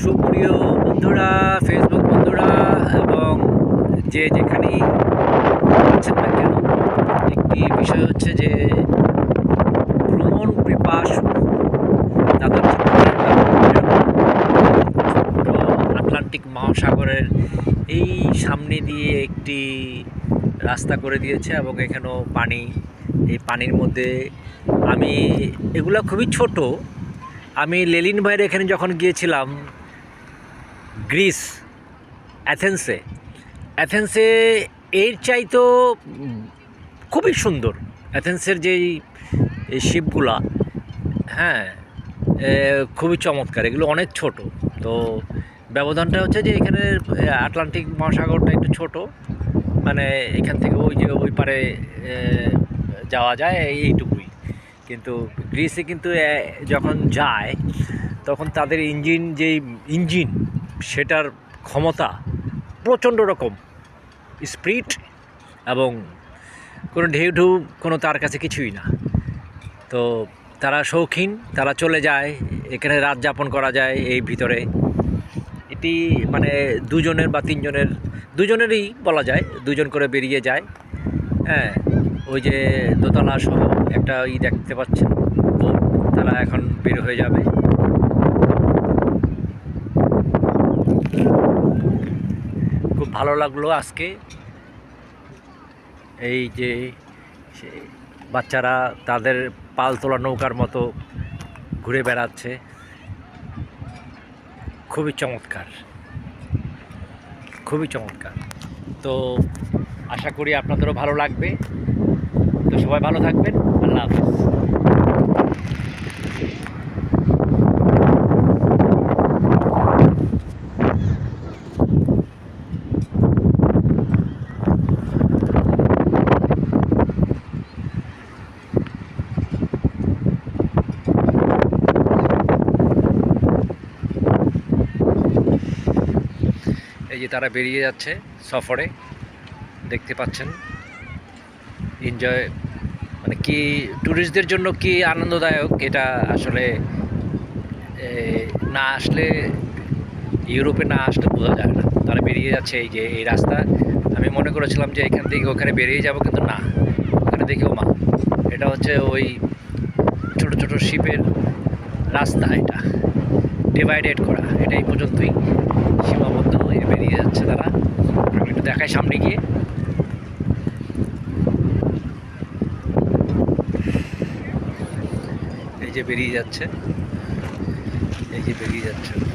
সুপ্রিয় বন্ধুরা ফেসবুক বন্ধুরা এবং যে যেখানেই আছেন না কেন, একটি বিষয় হচ্ছে যে ভ্রমণ পিপাসু তাদের আটলান্টিক মহাসাগরের এই সামনে দিয়ে একটি রাস্তা করে দিয়েছে এবং এখানেও পানি, এই পানির মধ্যে। আমি, এগুলো খুবই ছোট আমি লেলিন ভাইয়ের এখানে যখন গিয়েছিলাম, গ্রিস, অ্যাথেন্সে অ্যাথেন্সে এর চাইতো খুবই সুন্দর। অ্যাথেন্সের যেই শিপগুলা হ্যাঁ খুবই চমৎকার, এগুলো অনেক ছোট। তো ব্যবধানটা হচ্ছে যে এখানে আটলান্টিক মহাসাগরটা একটু ছোট। মানে এখান থেকে ওই যে ওই পারে যাওয়া যায় এইটুকুই কিন্তু গ্রিসে কিন্তু যখন যায়, তখন তাদের ইঞ্জিন যেই ইঞ্জিন, সেটার ক্ষমতা প্রচণ্ড রকম। স্পিড এবং কোনো ঢেউ ঢেউ, কোনো তার কাছে কিছুই না। তো তারা শৌখিন, তারা চলে যায়, এখানে রাত যাপন করা যায় এই ভিতরে। এটি মানে দুজনের বা তিনজনের, দুজনেরই বলা যায়, দুজন করে বেরিয়ে যায়। হ্যাঁ ওই যে দোতলা সহ একটা ই দেখতে পাচ্ছেন তারা এখন বের হয়ে যাবে। খুব ভালো লাগল আজকে। এই যে বাচ্চারা তাদের পাল তোলা নৌকার মতো ঘুরে বেড়াচ্ছে। খুবই চমৎকার। খুবই চমৎকার। তো আশা করি আপনাদেরও ভালো লাগবে। তো সবাই ভালো থাকবেন। আল্লাহ হাফিজ। এই যে তারা বেরিয়ে যাচ্ছে সফরে দেখতে পাচ্ছেন। এনজয় মানে কি ট্যুরিস্টদের জন্য কি আনন্দদায়ক? এটা আসলে না আসলে ইউরোপে না আসলে বোঝা যায় না। তারা বেরিয়ে যাচ্ছে এই যে, এই রাস্তা। আমি মনে করেছিলাম যে এখান থেকে ওখানে বেরিয়ে যাব, কিন্তু না। ওখানে দেখেও মা। এটা হচ্ছে ওই ছোট ছোট শিপের রাস্তা এটা। ডিভাইডেড করা। এটা এই পর্যন্তই। সীমাবদ্ধ হয়ে বেরিয়ে যাচ্ছে তারা। একটু দেখাই সামনে গিয়ে। এই যে বেরিয়ে যাচ্ছে। এই যে বেরিয়ে যাচ্ছে।